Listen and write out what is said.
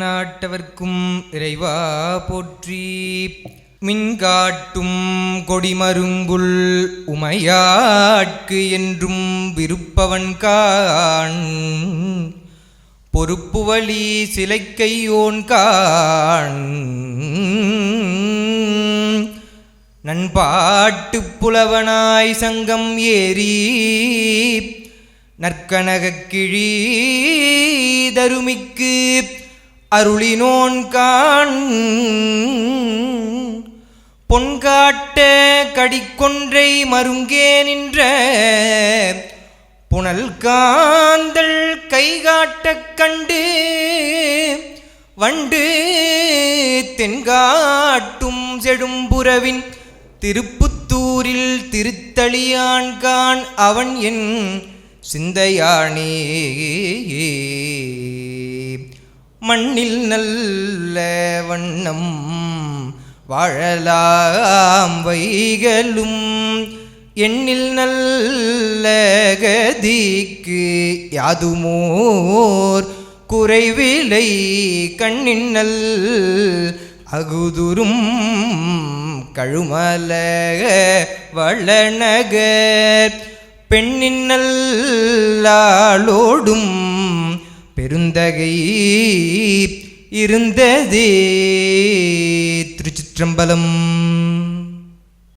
நாட்டவர்க்கும் இறைவா போற்றி. மின்காட்டும் கொடிமருங்குள் உமையாட்கு என்றும் விருப்பவன் காண். பொறுப்பு வழி சிலைக்கையோன் காண். நண்பாட்டு புலவனாய் சங்கம் ஏறி நற்கனகக் கிழி தருமிக்கு அருளினோன் காண். பொன்காட்ட கடிக்கொன்றை மருங்கே நின்ற. புனல் காந்தள் கைகாட்டக் கண்டு. வண்டு தென்காட்டும் செடும்புறவின். திருப்புத்தூரில் திருத்தளியான்கான் அவன் என். சிந்தையானே. மண்ணில் நல்ல வண்ணம் வாழலாம் வைகளும். எண்ணில் நல்ல கதிக்கு யாதுமோர் குறைவிலை கண்ணின் நல் அகுதுரும் கழுமலக வளநகர். பெண்ணின் நல்லாளோடும் பெருந்தகை இருந்ததே திருச்சிற்றம்பலம்.